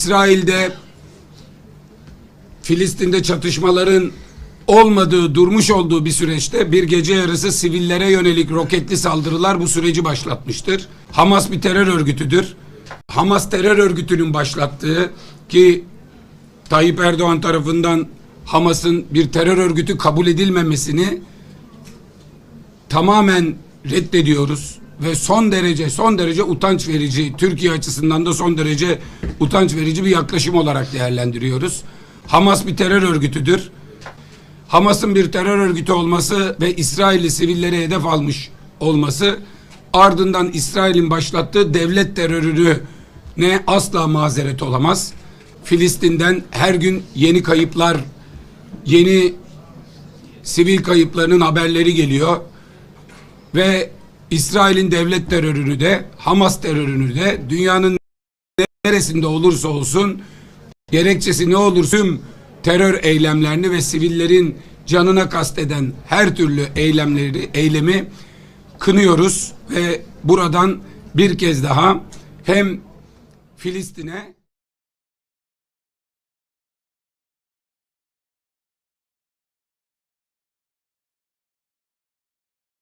İsrail'de Filistin'de çatışmaların olmadığı, durmuş olduğu bir süreçte bir gece yarısı sivillere yönelik roketli saldırılar bu süreci başlatmıştır. Hamas bir terör örgütüdür. Hamas terör örgütünün başlattığı ki Tayyip Erdoğan tarafından Hamas'ın bir terör örgütü kabul edilmemesini tamamen reddediyoruz ve son derece son derece utanç verici Türkiye açısından da son derece utanç verici bir yaklaşım olarak değerlendiriyoruz. Hamas bir terör örgütüdür. Hamas'ın bir terör örgütü olması ve İsrailli sivillere hedef almış olması ardından İsrail'in başlattığı devlet terörünü ne asla mazeret olamaz. Filistin'den her gün yeni kayıplar, yeni sivil kayıplarının haberleri geliyor ve İsrail'in devlet terörünü de Hamas terörünü de dünyanın neresinde olursa olsun gerekçesi ne olursa terör eylemlerini ve sivillerin canına kasteden her türlü eylemleri eylemi kınıyoruz ve buradan bir kez daha hem Filistin'e